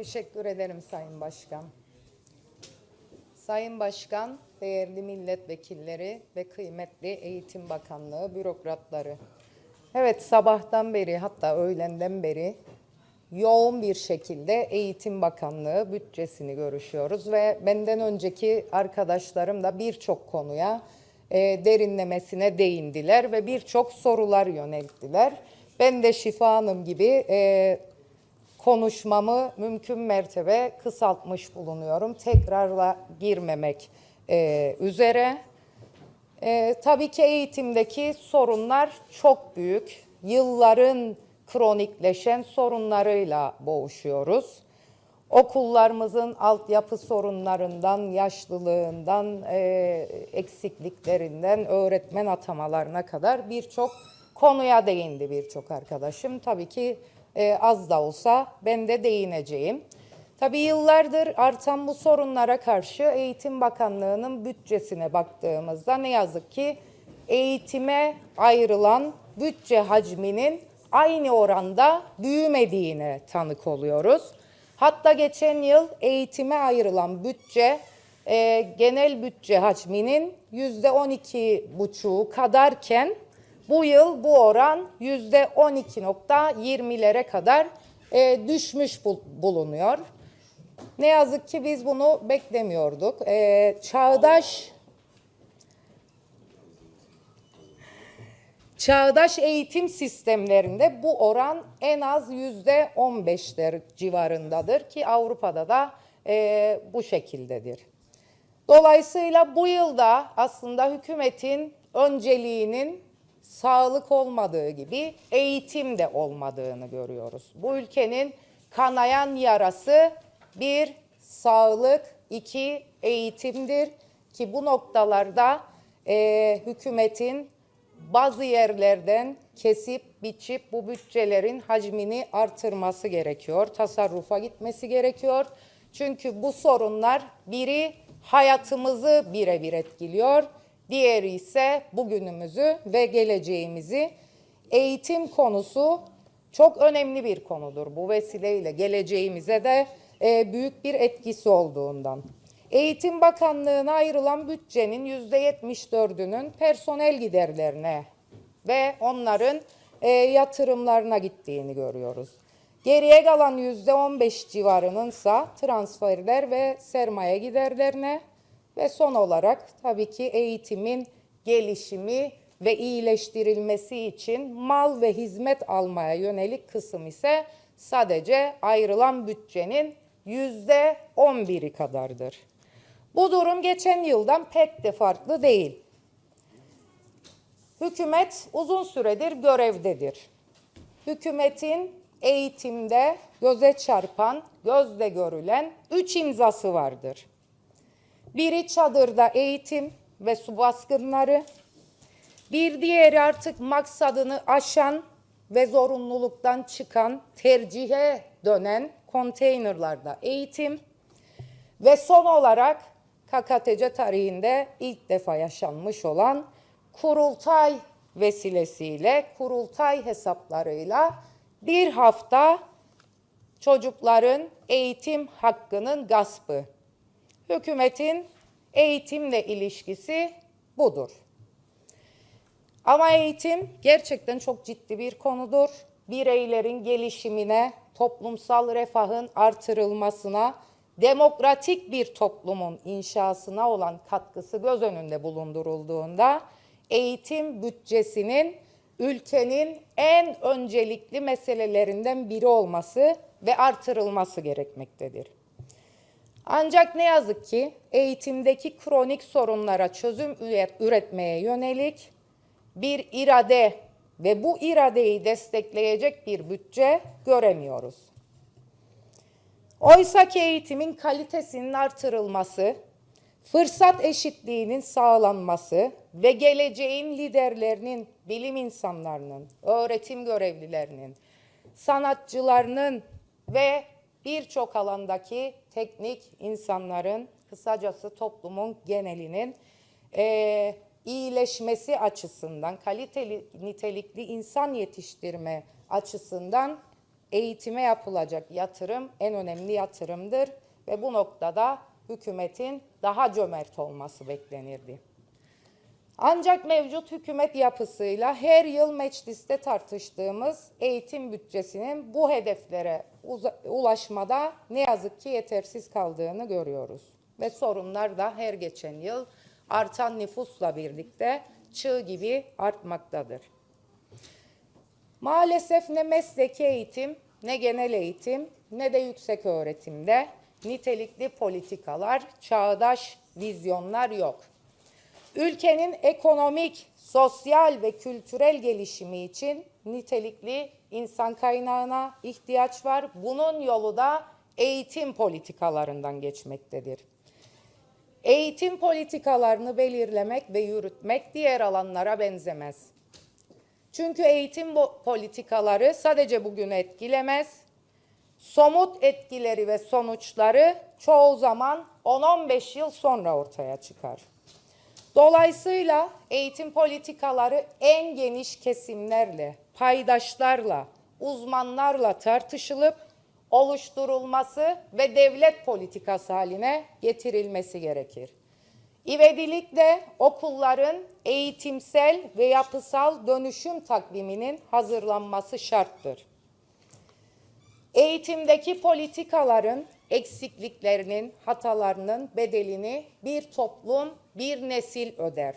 Teşekkür ederim Sayın Başkan. Sayın Başkan, değerli milletvekilleri ve kıymetli Eğitim Bakanlığı bürokratları. Evet sabahtan beri hatta öğlenden beri yoğun bir şekilde Eğitim Bakanlığı bütçesini görüşüyoruz ve benden önceki arkadaşlarım da birçok konuya e, derinlemesine değindiler ve birçok sorular yönelttiler. Ben de Şifa Hanım gibi e, konuşmamı mümkün mertebe kısaltmış bulunuyorum. Tekrarla girmemek e, üzere. E, tabii ki eğitimdeki sorunlar çok büyük. Yılların kronikleşen sorunlarıyla boğuşuyoruz. Okullarımızın altyapı sorunlarından, yaşlılığından, e, eksikliklerinden, öğretmen atamalarına kadar birçok konuya değindi birçok arkadaşım. Tabii ki e, az da olsa ben de değineceğim. Tabii yıllardır artan bu sorunlara karşı Eğitim Bakanlığı'nın bütçesine baktığımızda ne yazık ki eğitime ayrılan bütçe hacminin aynı oranda büyümediğine tanık oluyoruz. Hatta geçen yıl eğitime ayrılan bütçe e, genel bütçe hacminin yüzde on iki buçuğu kadarken bu yıl bu oran yüzde 12.20'lere kadar e, düşmüş bul- bulunuyor. Ne yazık ki biz bunu beklemiyorduk. E, çağdaş Çağdaş eğitim sistemlerinde bu oran en az yüzde 15'ler civarındadır ki Avrupa'da da e, bu şekildedir. Dolayısıyla bu yılda aslında hükümetin önceliğinin sağlık olmadığı gibi eğitim de olmadığını görüyoruz. Bu ülkenin kanayan yarası bir sağlık, iki eğitimdir ki bu noktalarda e, hükümetin bazı yerlerden kesip biçip bu bütçelerin hacmini artırması gerekiyor. Tasarrufa gitmesi gerekiyor. Çünkü bu sorunlar biri hayatımızı birebir etkiliyor. Diğeri ise bugünümüzü ve geleceğimizi. Eğitim konusu çok önemli bir konudur. Bu vesileyle geleceğimize de e, büyük bir etkisi olduğundan. Eğitim Bakanlığı'na ayrılan bütçenin %74'ünün personel giderlerine ve onların e, yatırımlarına gittiğini görüyoruz. Geriye kalan %15 civarınınsa transferler ve sermaye giderlerine ve son olarak tabii ki eğitimin gelişimi ve iyileştirilmesi için mal ve hizmet almaya yönelik kısım ise sadece ayrılan bütçenin yüzde 11'i kadardır. Bu durum geçen yıldan pek de farklı değil. Hükümet uzun süredir görevdedir. Hükümetin eğitimde göze çarpan, gözle görülen üç imzası vardır. Biri çadırda eğitim ve su baskınları, bir diğeri artık maksadını aşan ve zorunluluktan çıkan, tercihe dönen konteynerlarda eğitim ve son olarak KKTC tarihinde ilk defa yaşanmış olan kurultay vesilesiyle, kurultay hesaplarıyla bir hafta çocukların eğitim hakkının gaspı. Hükümetin eğitimle ilişkisi budur. Ama eğitim gerçekten çok ciddi bir konudur. Bireylerin gelişimine, toplumsal refahın artırılmasına, demokratik bir toplumun inşasına olan katkısı göz önünde bulundurulduğunda eğitim bütçesinin ülkenin en öncelikli meselelerinden biri olması ve artırılması gerekmektedir. Ancak ne yazık ki eğitimdeki kronik sorunlara çözüm üretmeye yönelik bir irade ve bu iradeyi destekleyecek bir bütçe göremiyoruz. Oysa ki eğitimin kalitesinin artırılması, fırsat eşitliğinin sağlanması ve geleceğin liderlerinin, bilim insanlarının, öğretim görevlilerinin, sanatçılarının ve birçok alandaki teknik insanların, kısacası toplumun genelinin eee, iyileşmesi açısından, kaliteli, nitelikli insan yetiştirme açısından eğitime yapılacak yatırım en önemli yatırımdır ve bu noktada hükümetin daha cömert olması beklenirdi. Ancak mevcut hükümet yapısıyla her yıl mecliste tartıştığımız eğitim bütçesinin bu hedeflere ulaşmada ne yazık ki yetersiz kaldığını görüyoruz. Ve sorunlar da her geçen yıl artan nüfusla birlikte çığ gibi artmaktadır. Maalesef ne mesleki eğitim, ne genel eğitim, ne de yüksek öğretimde nitelikli politikalar, çağdaş vizyonlar yok. Ülkenin ekonomik, sosyal ve kültürel gelişimi için nitelikli insan kaynağına ihtiyaç var. Bunun yolu da eğitim politikalarından geçmektedir. Eğitim politikalarını belirlemek ve yürütmek diğer alanlara benzemez. Çünkü eğitim politikaları sadece bugünü etkilemez. Somut etkileri ve sonuçları çoğu zaman 10-15 yıl sonra ortaya çıkar. Dolayısıyla eğitim politikaları en geniş kesimlerle, paydaşlarla, uzmanlarla tartışılıp oluşturulması ve devlet politikası haline getirilmesi gerekir. İvedilikle okulların eğitimsel ve yapısal dönüşüm takviminin hazırlanması şarttır. Eğitimdeki politikaların eksikliklerinin, hatalarının bedelini bir toplum, bir nesil öder.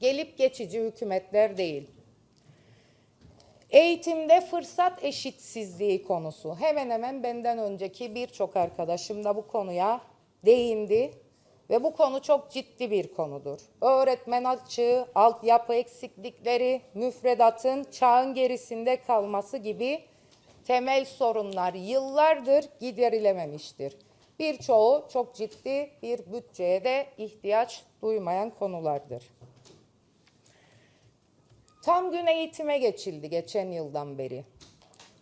Gelip geçici hükümetler değil. Eğitimde fırsat eşitsizliği konusu hemen hemen benden önceki birçok arkadaşım da bu konuya değindi ve bu konu çok ciddi bir konudur. Öğretmen açığı, altyapı eksiklikleri, müfredatın çağın gerisinde kalması gibi temel sorunlar yıllardır giderilememiştir. Birçoğu çok ciddi bir bütçeye de ihtiyaç duymayan konulardır. Tam gün eğitime geçildi geçen yıldan beri.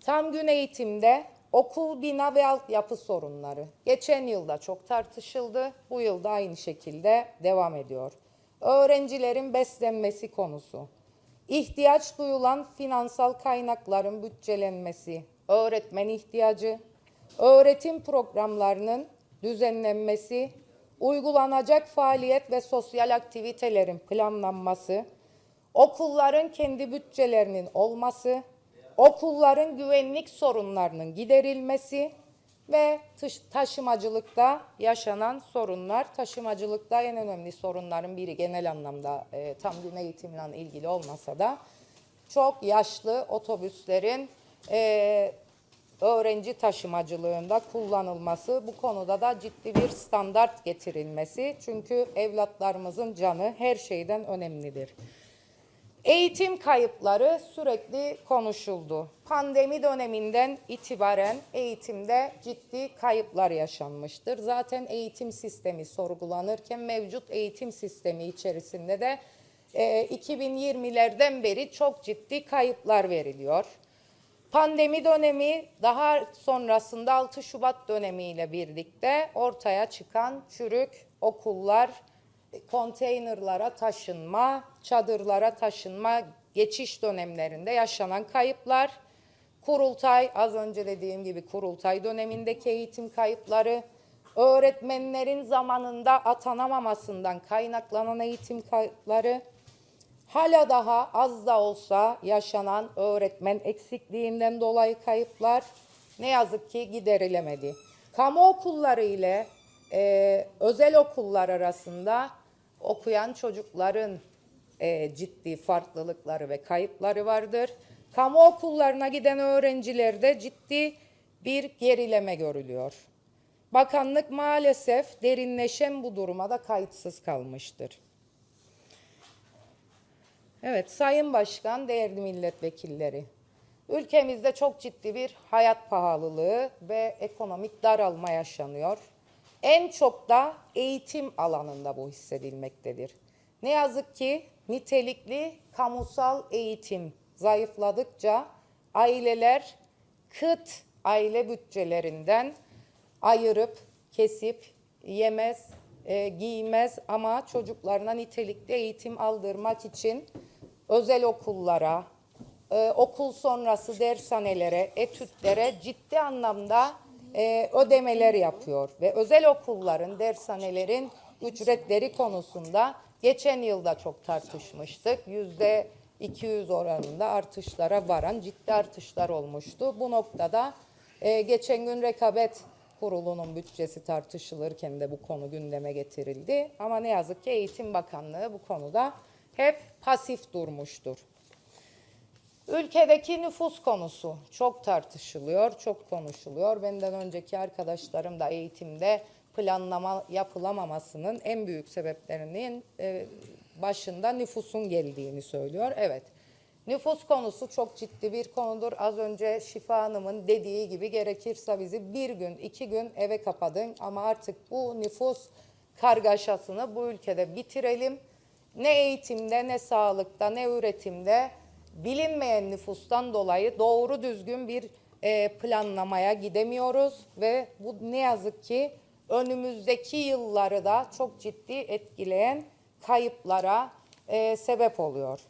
Tam gün eğitimde okul, bina ve altyapı sorunları geçen yılda çok tartışıldı. Bu yılda aynı şekilde devam ediyor. Öğrencilerin beslenmesi konusu. ihtiyaç duyulan finansal kaynakların bütçelenmesi, öğretmen ihtiyacı, öğretim programlarının düzenlenmesi, uygulanacak faaliyet ve sosyal aktivitelerin planlanması, okulların kendi bütçelerinin olması, okulların güvenlik sorunlarının giderilmesi ve taşımacılıkta yaşanan sorunlar. Taşımacılıkta en önemli sorunların biri genel anlamda e, tam gün eğitimle ilgili olmasa da çok yaşlı otobüslerin e, öğrenci taşımacılığında kullanılması, bu konuda da ciddi bir standart getirilmesi. Çünkü evlatlarımızın canı her şeyden önemlidir. Eğitim kayıpları sürekli konuşuldu. Pandemi döneminden itibaren eğitimde ciddi kayıplar yaşanmıştır. Zaten eğitim sistemi sorgulanırken mevcut eğitim sistemi içerisinde de e, 2020'lerden beri çok ciddi kayıplar veriliyor. Pandemi dönemi daha sonrasında 6 Şubat dönemiyle birlikte ortaya çıkan çürük okullar, konteynerlara taşınma, çadırlara taşınma geçiş dönemlerinde yaşanan kayıplar, kurultay, az önce dediğim gibi kurultay dönemindeki eğitim kayıpları, öğretmenlerin zamanında atanamamasından kaynaklanan eğitim kayıpları, hala daha az da olsa yaşanan öğretmen eksikliğinden dolayı kayıplar ne yazık ki giderilemedi. Kamu okulları ile e, özel okullar arasında okuyan çocukların e, ciddi farklılıkları ve kayıpları vardır. Kamu okullarına giden öğrencilerde ciddi bir gerileme görülüyor. Bakanlık maalesef derinleşen bu duruma da kayıtsız kalmıştır. Evet, Sayın Başkan, değerli milletvekilleri. Ülkemizde çok ciddi bir hayat pahalılığı ve ekonomik daralma yaşanıyor. En çok da eğitim alanında bu hissedilmektedir. Ne yazık ki nitelikli kamusal eğitim zayıfladıkça aileler kıt aile bütçelerinden ayırıp, kesip yemez, e, giymez ama çocuklarına nitelikli eğitim aldırmak için özel okullara, e, okul sonrası dershanelere, etütlere ciddi anlamda e, ödemeler yapıyor. Ve özel okulların, dershanelerin ücretleri konusunda geçen yılda çok tartışmıştık. Yüzde 200 oranında artışlara varan ciddi artışlar olmuştu. Bu noktada e, geçen gün rekabet kurulunun bütçesi tartışılırken de bu konu gündeme getirildi. Ama ne yazık ki Eğitim Bakanlığı bu konuda hep pasif durmuştur. Ülkedeki nüfus konusu çok tartışılıyor, çok konuşuluyor. Benden önceki arkadaşlarım da eğitimde planlama yapılamamasının en büyük sebeplerinin e, başında nüfusun geldiğini söylüyor. Evet, nüfus konusu çok ciddi bir konudur. Az önce Şifa Hanım'ın dediği gibi gerekirse bizi bir gün, iki gün eve kapadın ama artık bu nüfus kargaşasını bu ülkede bitirelim. Ne eğitimde, ne sağlıkta, ne üretimde bilinmeyen nüfustan dolayı doğru düzgün bir e, planlamaya gidemiyoruz ve bu ne yazık ki önümüzdeki yılları da çok ciddi etkileyen kayıplara e, sebep oluyor.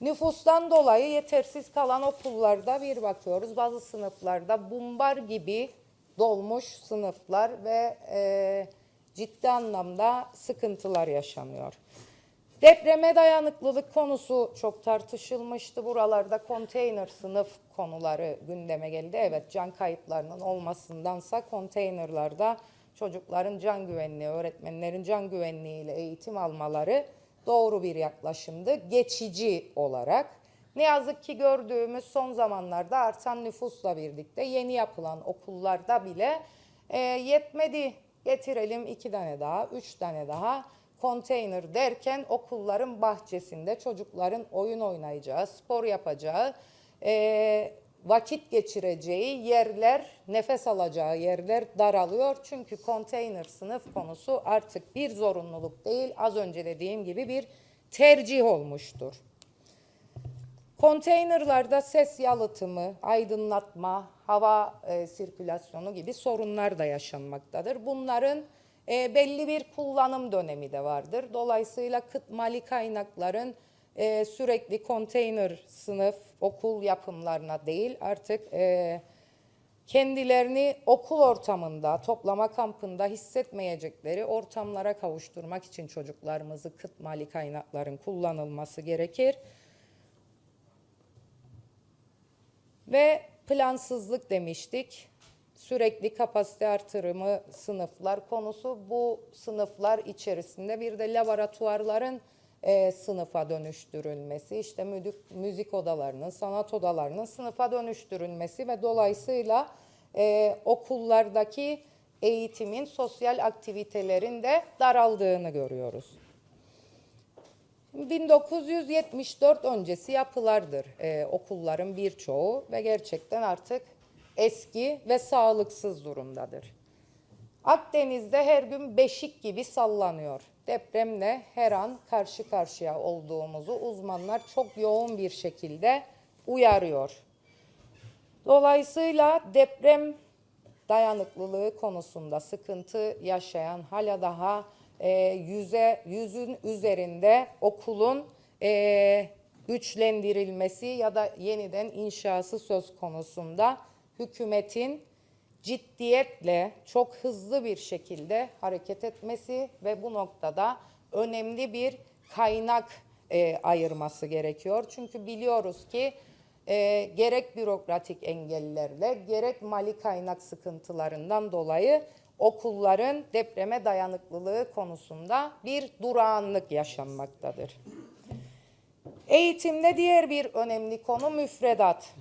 Nüfustan dolayı yetersiz kalan okullarda bir bakıyoruz. Bazı sınıflarda bumbar gibi dolmuş sınıflar ve e, ciddi anlamda sıkıntılar yaşanıyor. Depreme dayanıklılık konusu çok tartışılmıştı. Buralarda konteyner sınıf konuları gündeme geldi. Evet can kayıplarının olmasındansa konteynerlarda çocukların can güvenliği, öğretmenlerin can güvenliğiyle eğitim almaları doğru bir yaklaşımdı. Geçici olarak. Ne yazık ki gördüğümüz son zamanlarda artan nüfusla birlikte yeni yapılan okullarda bile e, yetmedi. Getirelim iki tane daha, üç tane daha konteyner derken okulların bahçesinde çocukların oyun oynayacağı, spor yapacağı, e, vakit geçireceği yerler, nefes alacağı yerler daralıyor. Çünkü konteyner sınıf konusu artık bir zorunluluk değil, az önce dediğim gibi bir tercih olmuştur. Konteynerlarda ses yalıtımı, aydınlatma, hava e, sirkülasyonu gibi sorunlar da yaşanmaktadır. Bunların e, belli bir kullanım dönemi de vardır. Dolayısıyla kıt mali kaynakların e, sürekli konteyner sınıf okul yapımlarına değil artık e, kendilerini okul ortamında, toplama kampında hissetmeyecekleri ortamlara kavuşturmak için çocuklarımızı kıt mali kaynakların kullanılması gerekir. Ve plansızlık demiştik. Sürekli kapasite artırımı sınıflar konusu. Bu sınıflar içerisinde bir de laboratuvarların e, sınıfa dönüştürülmesi, işte müzik, müzik odalarının, sanat odalarının sınıfa dönüştürülmesi ve dolayısıyla e, okullardaki eğitimin, sosyal aktivitelerin de daraldığını görüyoruz. 1974 öncesi yapılardır e, okulların birçoğu ve gerçekten artık eski ve sağlıksız durumdadır. Akdeniz'de her gün beşik gibi sallanıyor. Depremle her an karşı karşıya olduğumuzu uzmanlar çok yoğun bir şekilde uyarıyor. Dolayısıyla deprem dayanıklılığı konusunda sıkıntı yaşayan hala daha e, yüze yüzün üzerinde okulun e, güçlendirilmesi ya da yeniden inşası söz konusunda hükümetin ciddiyetle çok hızlı bir şekilde hareket etmesi ve bu noktada önemli bir kaynak e, ayırması gerekiyor. Çünkü biliyoruz ki e, gerek bürokratik engellerle gerek mali kaynak sıkıntılarından dolayı okulların depreme dayanıklılığı konusunda bir durağanlık yaşanmaktadır. Eğitimde diğer bir önemli konu müfredat.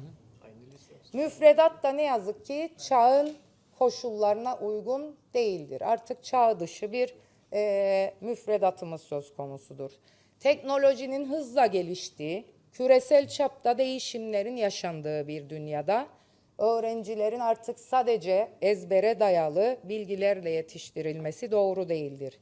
Müfredat da ne yazık ki çağın koşullarına uygun değildir. Artık çağ dışı bir e, müfredatımız söz konusudur. Teknolojinin hızla geliştiği, küresel çapta değişimlerin yaşandığı bir dünyada öğrencilerin artık sadece ezbere dayalı bilgilerle yetiştirilmesi doğru değildir.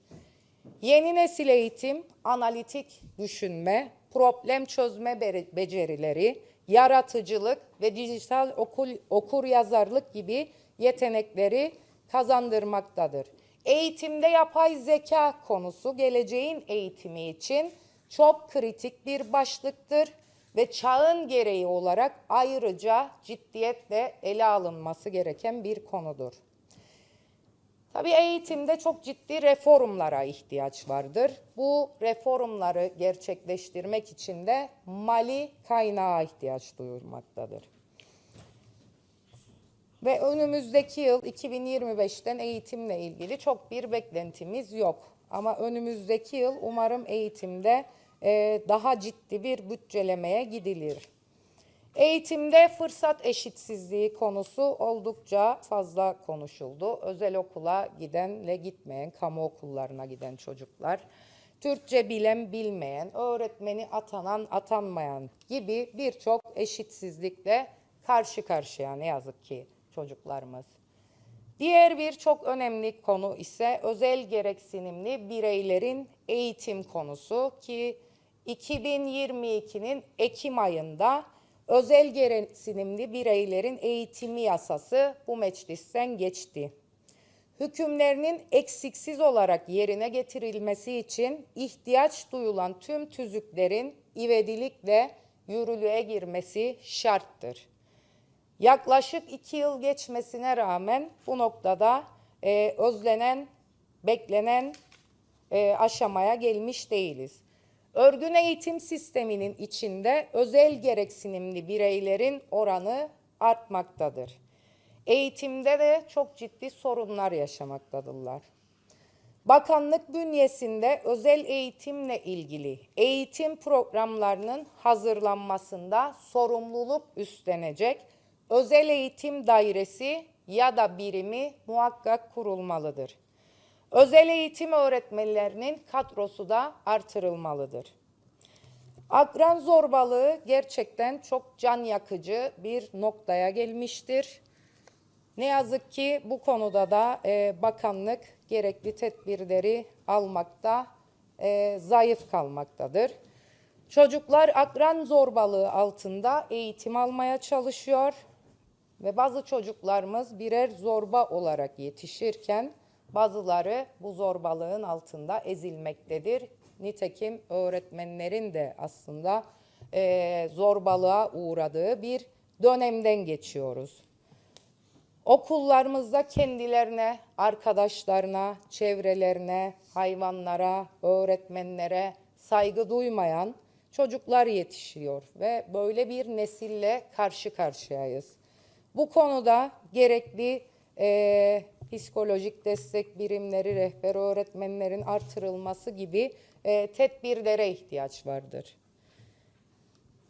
Yeni nesil eğitim, analitik düşünme, problem çözme be- becerileri, yaratıcılık ve dijital okul, okur yazarlık gibi yetenekleri kazandırmaktadır. Eğitimde yapay zeka konusu geleceğin eğitimi için çok kritik bir başlıktır ve çağın gereği olarak ayrıca ciddiyetle ele alınması gereken bir konudur. Tabii eğitimde çok ciddi reformlara ihtiyaç vardır. Bu reformları gerçekleştirmek için de mali kaynağa ihtiyaç duyulmaktadır. Ve önümüzdeki yıl 2025'ten eğitimle ilgili çok bir beklentimiz yok. Ama önümüzdeki yıl umarım eğitimde daha ciddi bir bütçelemeye gidilir. Eğitimde fırsat eşitsizliği konusu oldukça fazla konuşuldu. Özel okula gidenle gitmeyen, kamu okullarına giden çocuklar, Türkçe bilen bilmeyen, öğretmeni atanan atanmayan gibi birçok eşitsizlikle karşı karşıya ne yazık ki çocuklarımız. Diğer bir çok önemli konu ise özel gereksinimli bireylerin eğitim konusu ki 2022'nin Ekim ayında özel gereksinimli bireylerin eğitimi yasası bu meclisten geçti. Hükümlerinin eksiksiz olarak yerine getirilmesi için ihtiyaç duyulan tüm tüzüklerin ivedilikle yürürlüğe girmesi şarttır. Yaklaşık iki yıl geçmesine rağmen bu noktada e, özlenen, beklenen e, aşamaya gelmiş değiliz. Örgün eğitim sisteminin içinde özel gereksinimli bireylerin oranı artmaktadır. Eğitimde de çok ciddi sorunlar yaşamaktadırlar. Bakanlık bünyesinde özel eğitimle ilgili eğitim programlarının hazırlanmasında sorumluluk üstlenecek özel eğitim dairesi ya da birimi muhakkak kurulmalıdır. Özel eğitim öğretmenlerinin kadrosu da artırılmalıdır. Akran zorbalığı gerçekten çok can yakıcı bir noktaya gelmiştir. Ne yazık ki bu konuda da e, bakanlık gerekli tedbirleri almakta e, zayıf kalmaktadır. Çocuklar akran zorbalığı altında eğitim almaya çalışıyor ve bazı çocuklarımız birer zorba olarak yetişirken bazıları bu zorbalığın altında ezilmektedir. Nitekim öğretmenlerin de aslında e, zorbalığa uğradığı bir dönemden geçiyoruz. Okullarımızda kendilerine, arkadaşlarına, çevrelerine, hayvanlara, öğretmenlere saygı duymayan çocuklar yetişiyor ve böyle bir nesille karşı karşıyayız. Bu konuda gerekli e, psikolojik destek birimleri, rehber öğretmenlerin artırılması gibi e, tedbirlere ihtiyaç vardır.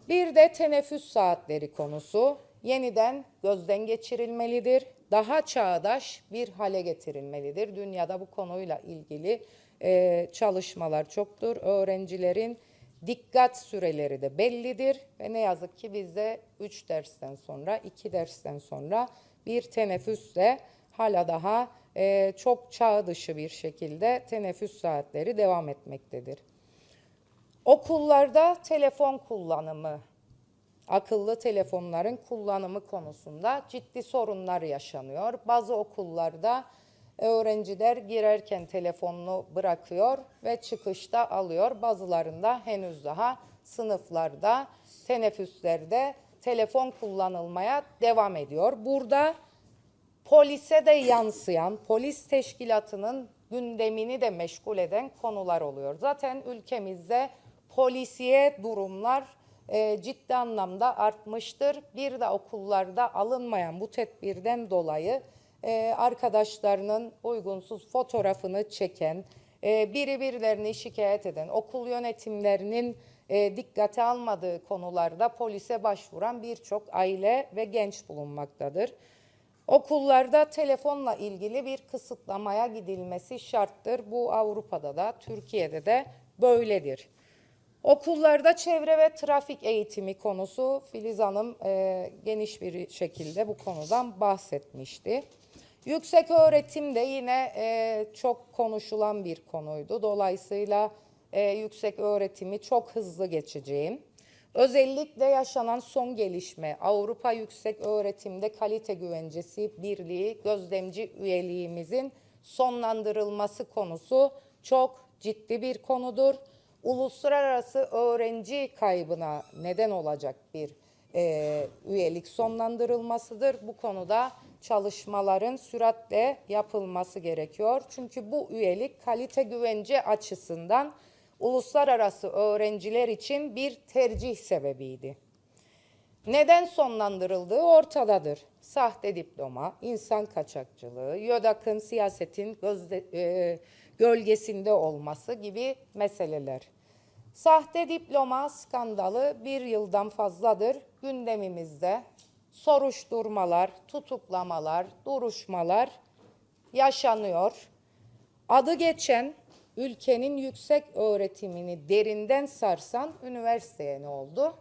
Bir de teneffüs saatleri konusu yeniden gözden geçirilmelidir. Daha çağdaş bir hale getirilmelidir. Dünyada bu konuyla ilgili e, çalışmalar çoktur. Öğrencilerin dikkat süreleri de bellidir ve ne yazık ki bizde 3 dersten sonra, 2 dersten sonra bir teneffüsle hala daha e, çok çağ dışı bir şekilde teneffüs saatleri devam etmektedir. Okullarda telefon kullanımı, akıllı telefonların kullanımı konusunda ciddi sorunlar yaşanıyor. Bazı okullarda öğrenciler girerken telefonunu bırakıyor ve çıkışta alıyor. Bazılarında henüz daha sınıflarda, teneffüslerde telefon kullanılmaya devam ediyor. Burada polise de yansıyan, polis teşkilatının gündemini de meşgul eden konular oluyor. Zaten ülkemizde polisiye durumlar e, ciddi anlamda artmıştır. Bir de okullarda alınmayan bu tedbirden dolayı e, arkadaşlarının uygunsuz fotoğrafını çeken, e, biri birilerini şikayet eden, okul yönetimlerinin e, dikkate almadığı konularda polise başvuran birçok aile ve genç bulunmaktadır. Okullarda telefonla ilgili bir kısıtlamaya gidilmesi şarttır. Bu Avrupa'da da Türkiye'de de böyledir. Okullarda çevre ve trafik eğitimi konusu Filiz Hanım e, geniş bir şekilde bu konudan bahsetmişti. Yüksek öğretim de yine e, çok konuşulan bir konuydu. Dolayısıyla e, yüksek öğretimi çok hızlı geçeceğim. Özellikle yaşanan son gelişme Avrupa Yüksek Öğretimde Kalite Güvencesi Birliği gözlemci üyeliğimizin sonlandırılması konusu çok ciddi bir konudur. uluslararası öğrenci kaybına neden olacak bir e, üyelik sonlandırılmasıdır. Bu konuda çalışmaların süratle yapılması gerekiyor. Çünkü bu üyelik kalite güvence açısından uluslararası öğrenciler için bir tercih sebebiydi. Neden sonlandırıldığı ortadadır. Sahte diploma, insan kaçakçılığı, YÖDAK'ın siyasetin gözde, e, gölgesinde olması gibi meseleler. Sahte diploma skandalı bir yıldan fazladır gündemimizde. Soruşturmalar, tutuklamalar, duruşmalar yaşanıyor. Adı geçen ülkenin yüksek öğretimini derinden sarsan üniversiteye ne oldu?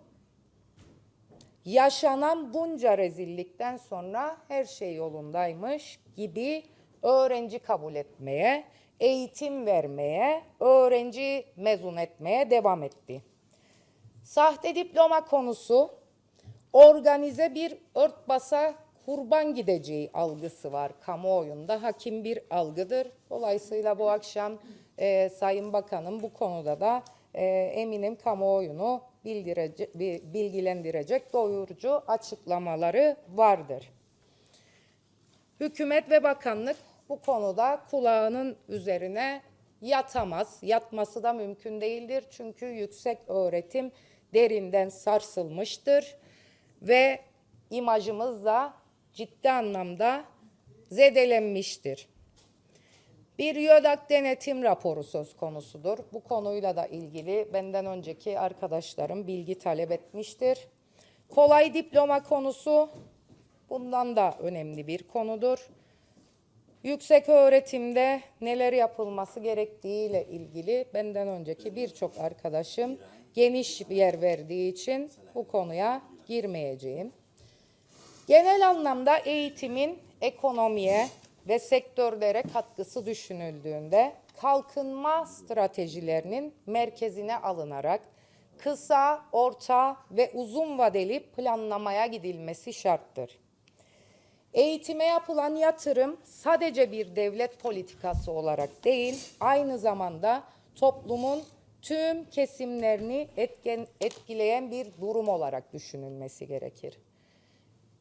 yaşanan bunca rezillikten sonra her şey yolundaymış gibi öğrenci kabul etmeye, eğitim vermeye, öğrenci mezun etmeye devam etti. Sahte diploma konusu organize bir örtbasa kurban gideceği algısı var kamuoyunda. Hakim bir algıdır. Dolayısıyla bu akşam e, Sayın Bakanım bu konuda da e, eminim kamuoyunu bilgilendirecek doyurucu açıklamaları vardır. Hükümet ve bakanlık bu konuda kulağının üzerine yatamaz. Yatması da mümkün değildir. Çünkü yüksek öğretim derinden sarsılmıştır ve imajımız da ciddi anlamda zedelenmiştir. Bir YÖDAK denetim raporu söz konusudur. Bu konuyla da ilgili benden önceki arkadaşlarım bilgi talep etmiştir. Kolay diploma konusu bundan da önemli bir konudur. Yüksek öğretimde neler yapılması gerektiğiyle ilgili benden önceki birçok arkadaşım geniş yer verdiği için bu konuya girmeyeceğim. Genel anlamda eğitimin ekonomiye ve sektörlere katkısı düşünüldüğünde kalkınma stratejilerinin merkezine alınarak kısa, orta ve uzun vadeli planlamaya gidilmesi şarttır. Eğitime yapılan yatırım sadece bir devlet politikası olarak değil, aynı zamanda toplumun tüm kesimlerini etken, etkileyen bir durum olarak düşünülmesi gerekir.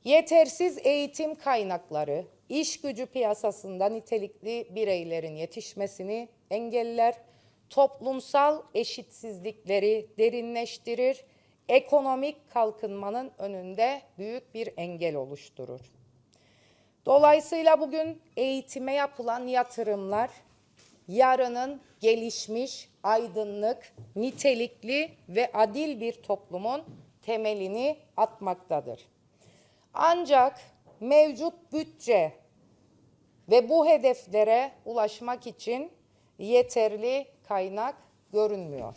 Yetersiz eğitim kaynakları, iş gücü piyasasında nitelikli bireylerin yetişmesini engeller, toplumsal eşitsizlikleri derinleştirir, ekonomik kalkınmanın önünde büyük bir engel oluşturur. Dolayısıyla bugün eğitime yapılan yatırımlar yarının gelişmiş, aydınlık, nitelikli ve adil bir toplumun temelini atmaktadır. Ancak mevcut bütçe ve bu hedeflere ulaşmak için yeterli kaynak görünmüyor.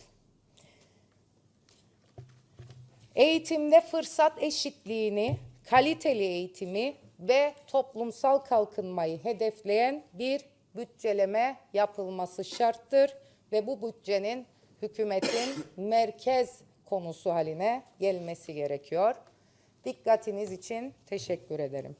Eğitimde fırsat eşitliğini, kaliteli eğitimi ve toplumsal kalkınmayı hedefleyen bir bütçeleme yapılması şarttır ve bu bütçenin hükümetin merkez konusu haline gelmesi gerekiyor. Dikkatiniz için teşekkür ederim.